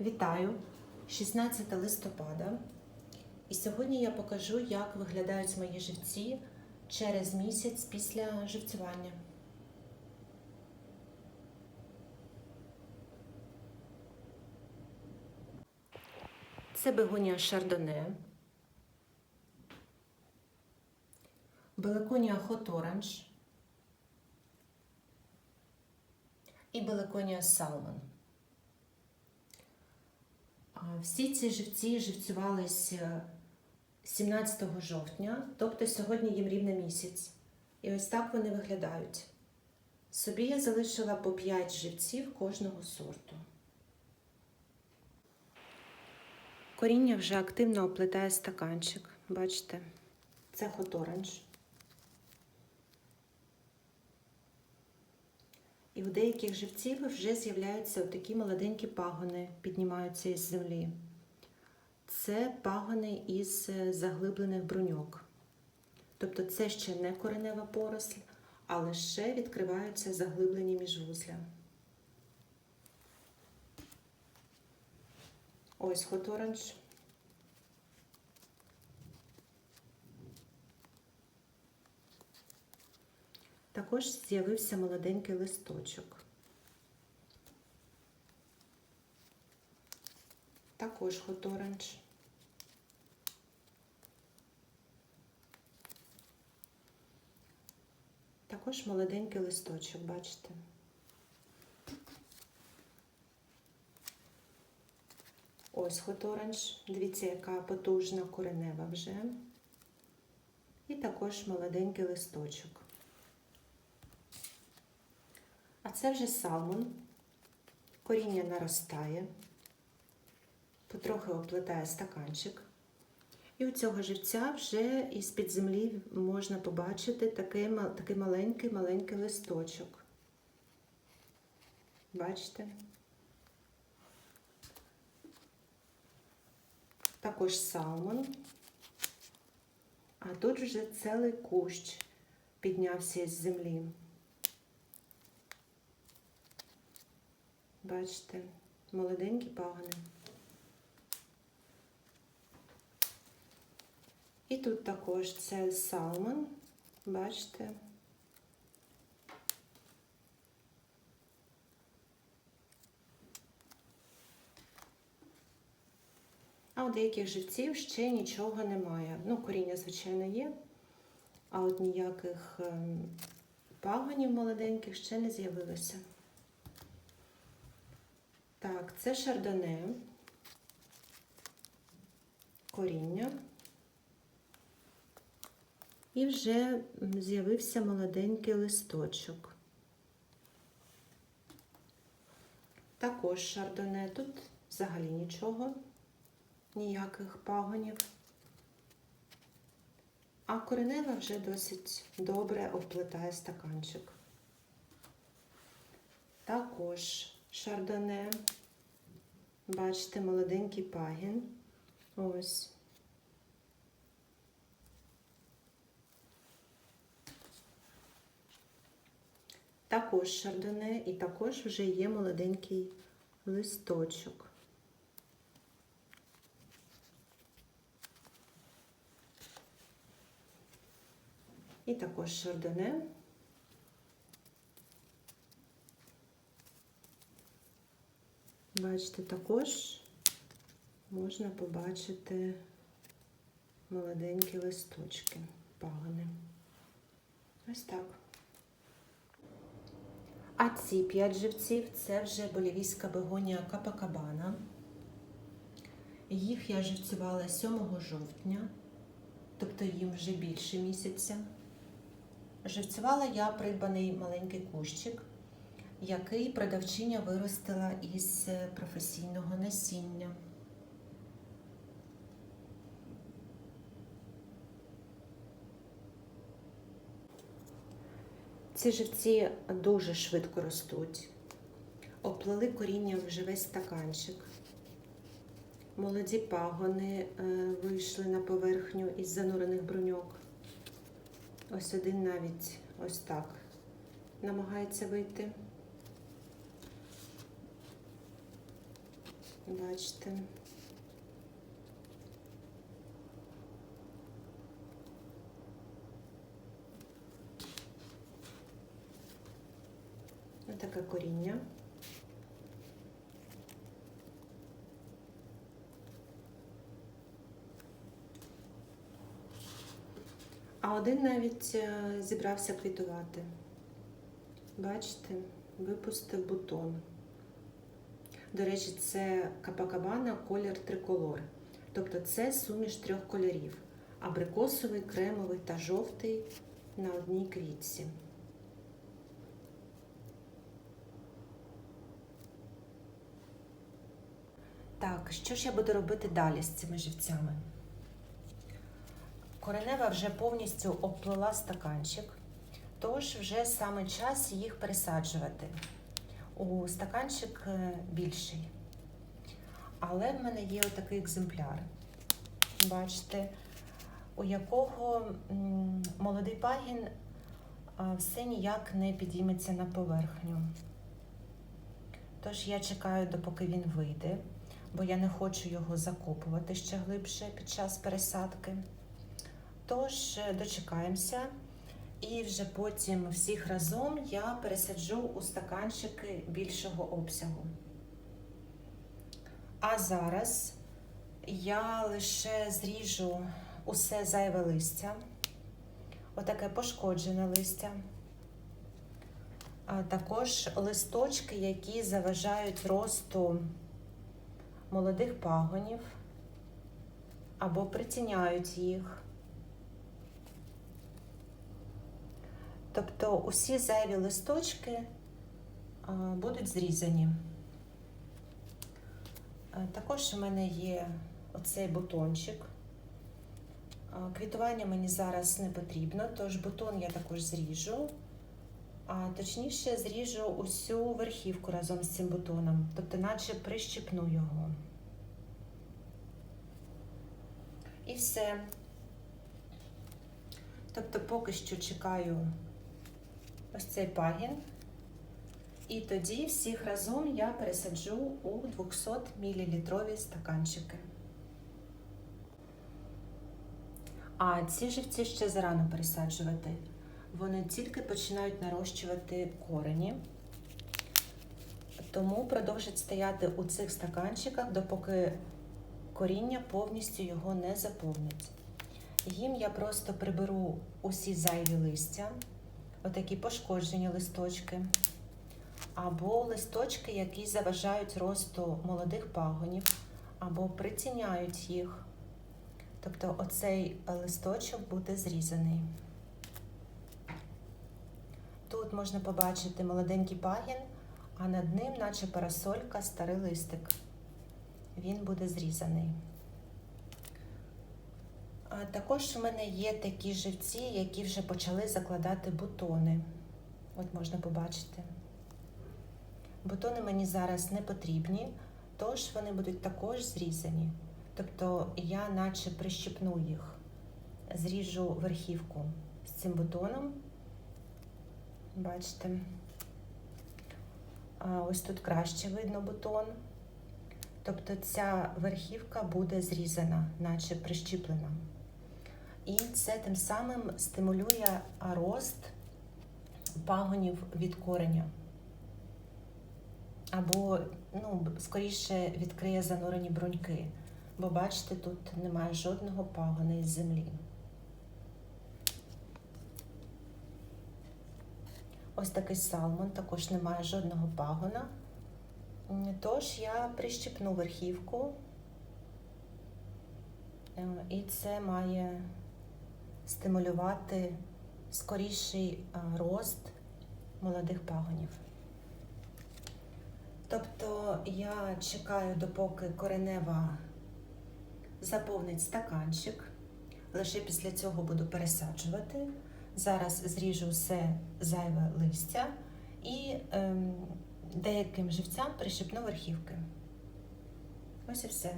Вітаю! 16 листопада. І сьогодні я покажу, як виглядають мої живці через місяць після живцювання. Це бегонія шардоне, беликонія хот оранж і беликонія салмон. Всі ці живці живцювалися 17 жовтня, тобто сьогодні їм рівно місяць. І ось так вони виглядають. Собі я залишила по 5 живців кожного сорту. Коріння вже активно оплетає стаканчик. Бачите, це хот І у деяких живців вже з'являються такі молоденькі пагони, піднімаються із землі. Це пагони із заглиблених бруньок. Тобто це ще не коренева поросль, а лише відкриваються заглиблені міжвузля. Ось хот оранж. Також з'явився молоденький листочок. Також хот оранж. Також молоденький листочок, бачите. Ось хот оранж. Дивіться, яка потужна коренева вже. І також молоденький листочок. А це вже салмон. Коріння наростає, потрохи оплетає стаканчик. І у цього живця вже із-під землі можна побачити такий, такий маленький-маленький листочок. Бачите? Також салмон. А тут вже цілий кущ піднявся із землі. Бачите, молоденькі пагони. І тут також це салмон, бачите. А у деяких живців ще нічого немає. Ну, коріння, звичайно, є, а от ніяких пагонів молоденьких ще не з'явилося. Так, це шардоне, коріння. І вже з'явився молоденький листочок. Також шардоне, тут взагалі нічого, ніяких пагонів. А коренева вже досить добре оплетає стаканчик. Також шардоне. Бачите, молоденький пагін. Ось. Також шардоне і також вже є молоденький листочок. І також шардоне. Бачите, також можна побачити молоденькі листочки, пагони. Ось так. А ці п'ять живців це вже болівійська бегонія Капакабана. Їх я живцювала 7 жовтня, тобто їм вже більше місяця. Живцювала я придбаний маленький кущик який продавчиня виростила із професійного насіння. Ці живці дуже швидко ростуть, оплели коріння вже весь стаканчик. Молоді пагони вийшли на поверхню із занурених бруньок. Ось один навіть ось так намагається вийти. Бачите. Ось таке коріння. А один навіть е, зібрався квітувати. Бачите, випустив бутон. До речі, це капакабана колір триколор. Тобто це суміш трьох кольорів: абрикосовий, кремовий та жовтий на одній квітці. Так, що ж я буду робити далі з цими живцями? Коренева вже повністю обплила стаканчик, тож вже саме час їх пересаджувати. У стаканчик е, більший. Але в мене є отакий екземпляр. Бачите, у якого молодий пагін все ніяк не підійметься на поверхню. Тож я чекаю, допоки він вийде, бо я не хочу його закопувати ще глибше під час пересадки. Тож е, дочекаємося, і вже потім всіх разом я пересаджу у стаканчики більшого обсягу. А зараз я лише зріжу усе зайве листя, отаке пошкоджене листя, а також листочки, які заважають росту молодих пагонів або притіняють їх. Тобто усі зайві листочки будуть зрізані. Також у мене є оцей бутончик. Квітування мені зараз не потрібно, тож бутон я також зріжу, а точніше зріжу усю верхівку разом з цим бутоном, тобто наче прищипну його. І все. Тобто поки що чекаю ось цей пагін. І тоді всіх разом я пересаджу у 200 мл стаканчики. А ці живці ще зарано пересаджувати. Вони тільки починають нарощувати корені, тому продовжать стояти у цих стаканчиках, допоки коріння повністю його не заповнить. Їм я просто приберу усі зайві листя, отакі пошкоджені листочки, або листочки, які заважають росту молодих пагонів, або притіняють їх. Тобто оцей листочок буде зрізаний. Тут можна побачити молоденький пагін, а над ним, наче парасолька, старий листик. Він буде зрізаний. Також у мене є такі живці, які вже почали закладати бутони. От можна побачити. Бутони мені зараз не потрібні, тож вони будуть також зрізані. Тобто я наче прищипну їх, зріжу верхівку з цим бутоном. Бачите, ось тут краще видно бутон. Тобто ця верхівка буде зрізана, наче прищіплена. І це тим самим стимулює рост пагонів від кореня. Або, ну, скоріше відкриє занурені бруньки. Бо бачите, тут немає жодного пагона із землі. Ось такий салмон, також немає жодного пагона. Тож я прищипну верхівку, е, і це має стимулювати скоріший рост молодих пагонів. Тобто я чекаю, допоки коренева заповнить стаканчик, лише після цього буду пересаджувати. Зараз зріжу все зайве листя і ем, деяким живцям прищипну верхівки. Ось і все.